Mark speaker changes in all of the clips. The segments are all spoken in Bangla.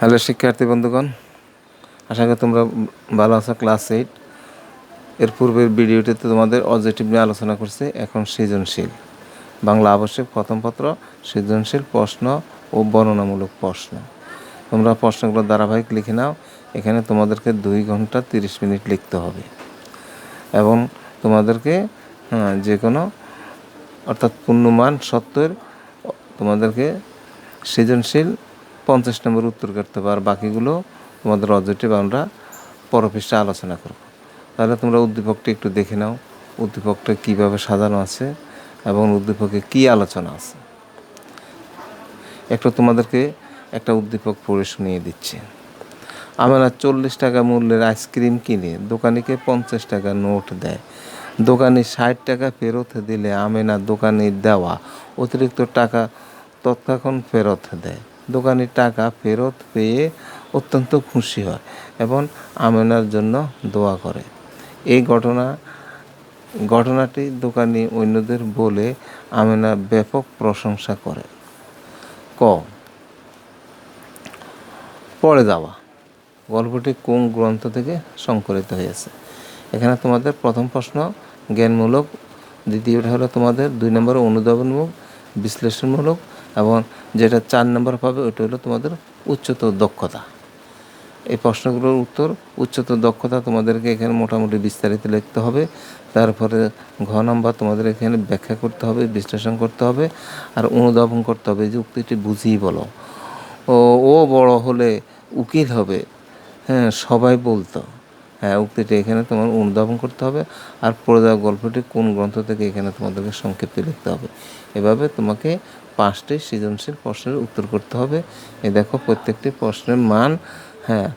Speaker 1: হ্যালো শিক্ষার্থী বন্ধুগণ আশা করি তোমরা ভালো আছো ক্লাস এইট। এর পূর্বের ভিডিওটিতে তোমাদের অবজেক্টিভ নিয়ে আলোচনা করছে এখন সৃজনশীল। বাংলা আবশ্যক প্রথম পত্র সৃজনশীল প্রশ্ন ও বর্ণনামূলক প্রশ্ন। তোমরা প্রশ্নগুলো ধারাবাহিক লিখে নাও এখানে তোমাদেরকে দুই ঘণ্টা তিরিশ মিনিট লিখতে হবে। এবং তোমাদেরকে হ্যাঁ, যে কোনো অর্থাৎ পূর্ণমান সত্তর তোমাদেরকে সৃজনশীল পঞ্চাশ নম্বর উত্তর করতে আর বাকিগুলো তোমাদের অবজেক্টিভ আমরা পরপৃষ্ঠে আলোচনা করব। তাহলে তোমরা উদ্দীপকটি একটু দেখে নাও, উদ্দীপকটা কীভাবে সাজানো আছে এবং উদ্দীপকে কী আলোচনা আছে। একটু তোমাদেরকে একটা উদ্দীপক পড়ে শুনিয়ে দিচ্ছে। আমরা চল্লিশ টাকা মূল্যের আইসক্রিম কিনে, দোকানিকে পঞ্চাশ টাকা নোট দেয়। দোকানি ষাট টাকা ফেরত দিলে আমেনা দোকানির দেওয়া অতিরিক্ত টাকা তৎক্ষণ ফেরত দেয়। দোকানি টাকা ফেরত পেয়ে অত্যন্ত খুশি হয় এবং আমেনার জন্য দোয়া করে। এই ঘটনা, ঘটনাটি দোকানি অন্যদের বলে আমেনা ব্যাপক প্রশংসা করে। ক, পড়ে যাওয়া। গল্পটি কোন গ্রন্থ থেকে সংকলিত হয়েছে? এখানে তোমাদের প্রথম প্রশ্ন জ্ঞানমূলক, দ্বিতীয়টা হলো তোমাদের দুই নম্বর অনুধাবনমূলক, বিশ্লেষণমূলক এবং যেটা চার নম্বর পাবে ওটা হলো তোমাদের উচ্চতর দক্ষতা। এই প্রশ্নগুলোর উত্তর, উচ্চতর দক্ষতা তোমাদেরকে এখানে মোটামুটি বিস্তারিত লিখতে হবে। তারপরে ঘ নম্বর তোমাদের এখানে ব্যাখ্যা করতে হবে, বিশ্লেষণ করতে হবে, আর অনুধাবন করতে হবে যে উক্তিটি বুঝিয়ে বলো। ও ও বড় হলে উকিল হবে। হ্যাঁ সবাই বলতো। হ্যাঁ উক্তিটি এখানে তোমার অনুধাবন করতে হবে। আর পড়ে যাওয়া গল্পটি কোন গ্রন্থ থেকে এখানে তোমাদেরকে সংক্ষেপে লিখতে হবে? এভাবে তোমাকে পাঁচটি সৃজনশীল প্রশ্নের উত্তর করতে হবে। এ দেখো, প্রত্যেকটি প্রশ্নের মান হ্যাঁ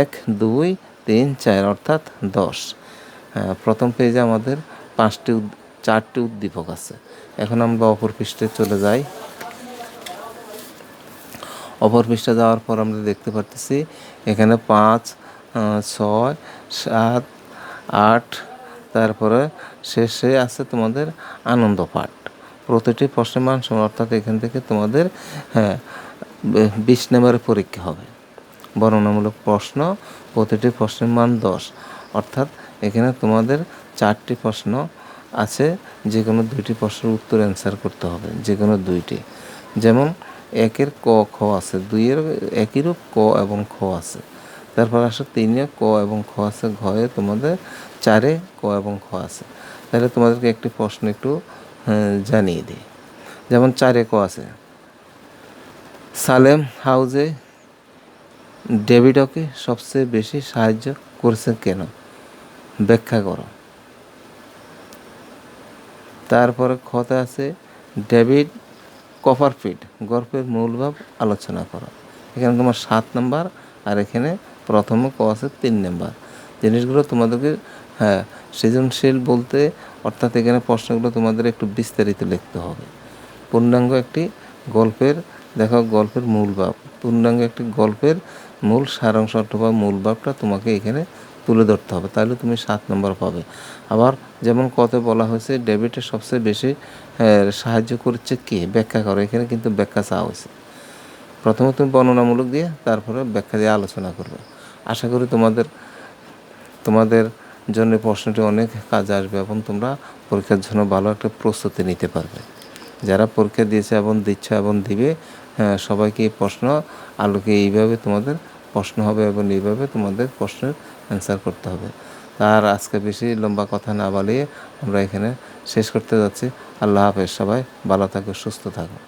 Speaker 1: এক, দুই, তিন, চার, অর্থাৎ দশ। হ্যাঁ প্রথম পেজে আমাদের পাঁচটি চারটি উদ্দীপক আছে। এখন আমরা অপর পৃষ্ঠে চলে যাই। অপর পৃষ্ঠা যাওয়ার পর আমরা দেখতে পারতেছি, এখানে পাঁচ ছয়, সাত, আট, তারপরে শেষে আছে তোমাদের আনন্দ পাঠ। প্রতিটি প্রশ্নের মান অর্থাৎ এখান থেকে তোমাদের হ্যাঁ বিশ নম্বরের পরীক্ষা হবে। বর্ণনামূলক প্রশ্ন, প্রতিটি প্রশ্নের মান দশ। অর্থাৎ এখানে তোমাদের চারটি প্রশ্ন আছে যে কোনো দুইটি প্রশ্নের উত্তর অ্যান্সার করতে হবে যে কোনো দুইটি। যেমন একের ক, খ আছে, দুইয়ের একইরূপ ক এবং খ আছে। তারপর আসে তিনে, ক এবং খ আছে, ঘয়ে তোমাদের চারে ক এবং খ আছে। তাহলে তোমাদেরকে একটি প্রশ্ন একটু জানিয়ে দিই। যেমন চারে ক আছে। সালেম হাউজে ডেভিডকে সবচেয়ে বেশি সাহায্য করেছে কেন? ব্যাখ্যা করো। তারপরে খতে আছে, ডেভিড কপারফিট গল্পের মূলভাব আলোচনা করো। এখানে তোমার সাত নম্বর, আর এখানে প্রথমে ক আছে তিন নাম্বার জিনিসগুলো তোমাদেরকে হ্যাঁ সৃজনশীল বলতে অর্থাৎ এখানে প্রশ্নগুলো তোমাদের একটু বিস্তারিত লিখতে হবে। পূর্ণাঙ্গ একটি গল্পের দেখো গল্পের মূল ভাব। পূর্ণাঙ্গ একটি গল্পের মূল সারাংশ অথবা মূল ভাবটা তোমাকে এখানে তুলে ধরতে হবে। তাহলে তুমি সাত নম্বর পাবে। আবার যেমন কত বলা হয়েছে ডেবিটে সবচেয়ে বেশি হ্যাঁ, সাহায্য করছে কে? ব্যাখ্যা করো। এখানে কিন্তু ব্যাখ্যা চাওয়া হয়েছে। প্রথমে তুমি বর্ণনামূলক দিয়ে তারপরে ব্যাখ্যা দিয়ে আলোচনা করবে। আশা করি তোমাদের তোমাদের জন্য প্রশ্নটি অনেক কাজে আসবে এবং তোমরা পরীক্ষার জন্য ভালো একটা প্রস্তুতি নিতে পারবে। যারা পরীক্ষা দিয়েছে এবং দিচ্ছ এবং দিবে হ্যাঁ, সবাইকে এই প্রশ্ন আলোকে এইভাবে তোমাদের প্রশ্ন হবে এবং এইভাবে তোমাদের প্রশ্নের অ্যান্সার করতে হবে। তার আজকে বেশি লম্বা কথা না বালিয়ে আমরা এখানে শেষ করতে যাচ্ছি। আল্লাহ হাফেজ সবাই ভালো থাকো সুস্থ থাকো।